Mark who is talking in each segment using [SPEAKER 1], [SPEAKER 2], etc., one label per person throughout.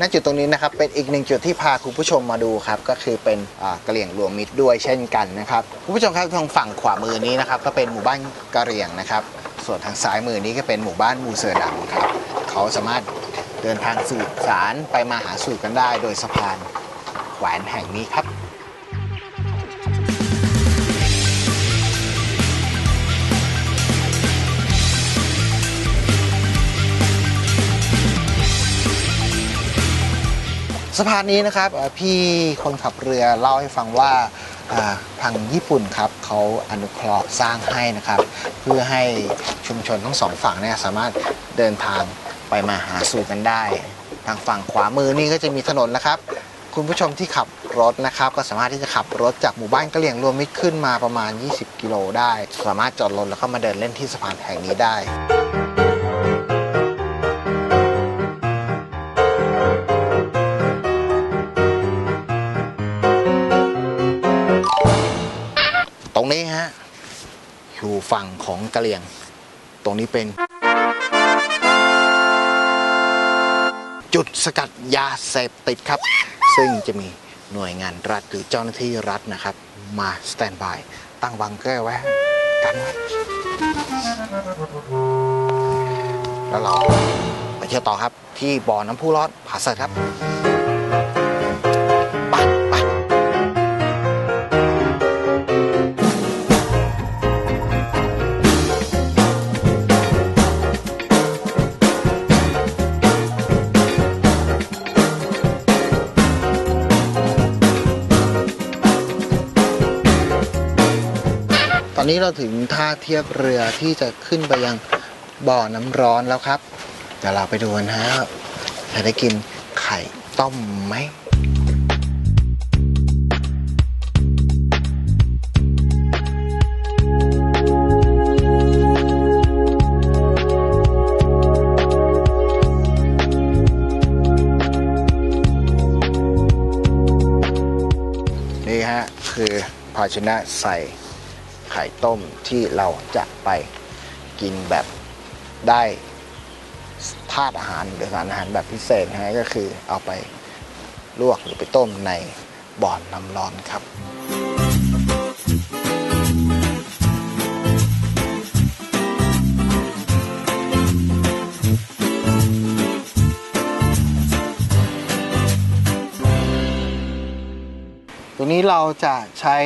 [SPEAKER 1] ณจุดตรงนี้นะครับเป็นอีกหนึ่งจุดที่พาคุณผู้ชมมาดูครับก็คือเป็นกะเหรี่ยงรวมมิตรด้วยเช่นกันนะครับคุณผู้ชมครับทางฝั่งขวามือนี้นะครับก็เป็นหมู่บ้านกะเหรี่ยงนะครับ ส่วนทางซ้ายมือนี้ก็เป็นหมู่บ้านมูเสือดำครับเขาสามารถเดินทางสื่อสารไปมาหาสู่กันได้ โดยสะพานแขวนแห่งนี้ครับ สะพานนี้นะครับพี่คนขับเรือเล่าให้ฟังว่าอ่าทางญี่ปุ่นครับเขาอนุเคราะห์สร้างให้นะครับ เพื่อให้ชุมชนทั้งสองฝั่งเนี่ยสามารถเดินทางไปมาหาสู่กันได้ ทางฝั่งขวามือนี่ก็จะมีถนนนะครับ คุณผู้ชมที่ขับรถนะครับ ก็สามารถที่จะขับรถจากหมู่บ้านกะเหลี่ยงรวมมิตรขึ้นมาประมาณ 20 กิโลได้ สามารถจอดรถแล้วก็มาเดินเล่นที่สะพานแห่งนี้ได้ ฝั่งของกะเหลี่ยง ตรงนี้เป็น จุดสกัดยาเสพติดครับ ซึ่งจะมีหน่วยงานรัฐหรือเจ้าหน้าที่รัฐนะครับ มาสแตนบายตั้งบังเกอร์ไว้กันไว้แล้วเราไปเที่ยวต่อครับที่บ่อน้ำพุร้อนผาเสิร์ครับ อนนี้เราถึงท่าเทียบเรือที่จะขึ้นไปยังบ่อน้ำร้อนแล้วครับ เดี๋ยวเราไปดูกันฮะจะได้กินไข่ต้มไหมนี่ฮะคือภาชนะใส่ ไข่ต้มที่เราจะไปกินแบบได้ธาตุอาหารหรือสารอาหารแบบพิเศษนะฮะก็คือเอาไปลวกหรือไปต้มในบ่อนน้ำร้อนครับตรงนี้เราจะใช้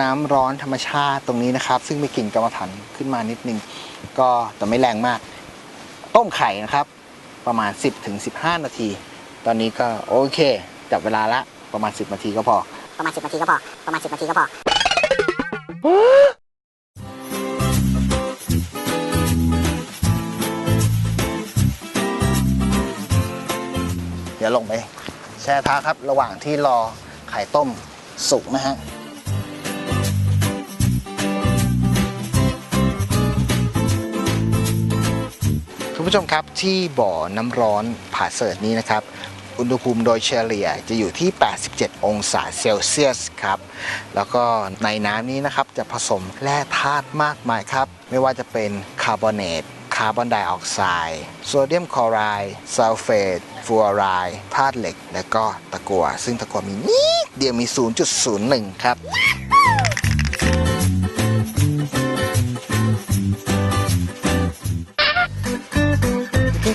[SPEAKER 1] น้ำร้อนธรรมชาติตรงนี้นะครับ ซึ่งมีกลิ่นกรรมฐานขึ้นมานิดนึง ก็แต่ไม่แรงมาก ต้มไข่นะครับ ประมาณ 10ถึง15 นาที ตอนนี้ก็โอเคจับเวลาละประมาณ 10 นาทีก็พอ
[SPEAKER 2] ประมาณ 10 นาทีก็พอ ประมาณ 10 นาทีก็พอ
[SPEAKER 1] เดี๋ยวลงไปแช่เท้าครับระหว่างที่รอไข่ต้มสุกนะฮะ คุณผู้ชมครับที่บ่อน้ำร้อนผาเสิร์ตนี้นะครับ อุณหภูมิโดยเฉลี่ยจะอยู่ที่ 87 องศาเซลเซียสครับ แล้วก็ในน้ำนี้นะครับจะผสมแร่ธาตุมากมายครับ ไม่ว่าจะเป็นคาร์บอเนตคาร์บอนไดออกไซด์โซเดียมคลอไรด์ซัลเฟตฟลูออไรด์ธาตุเหล็ก และก็ตะกั่วซึ่งตะกั่วมีนิดเดียวมี 0.01 ครับ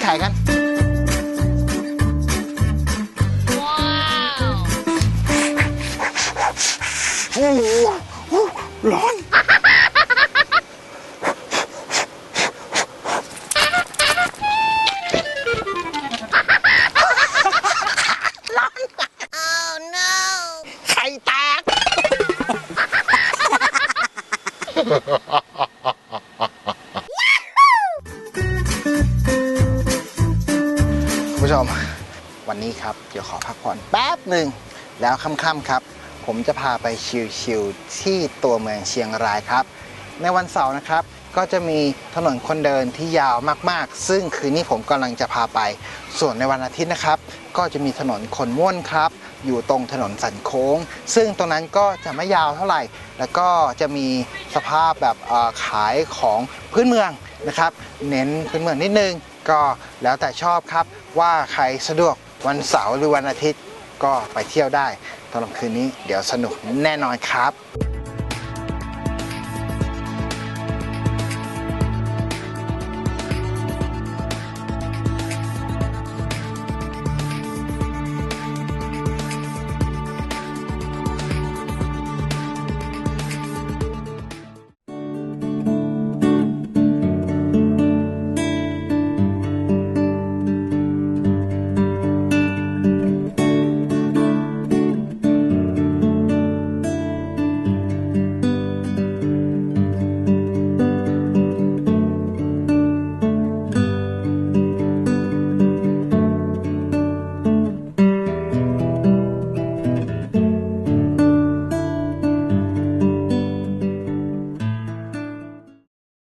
[SPEAKER 1] กินไข่กันโอ้โหโอ้โหร้อนไข่แตก พักผ่อนแป๊บหนึ่ง แล้วค่ำๆครับ ผมจะพาไปชิลๆที่ตัวเมืองเชียงรายครับ ในวันเสาร์นะครับ ก็จะมีถนนคนเดินที่ยาวมากๆ ซึ่งคืนนี้ผมกำลังจะพาไป ส่วนในวันอาทิตย์นะครับ ก็จะมีถนนคนม่วนครับ อยู่ตรงถนนสันโค้ง ซึ่งตรงนั้นก็จะไม่ยาวเท่าไหร่ แล้วก็จะมีสภาพแบบขายของพื้นเมืองนะครับ เน้นพื้นเมืองนิดนึงก็แล้วแต่ชอบครับว่าใครสะดวก วันเสาร์หรือวันอาทิตย์ก็ไปเที่ยวได้ตอนคืนนี้เดี๋ยวสนุกแน่นอนครับ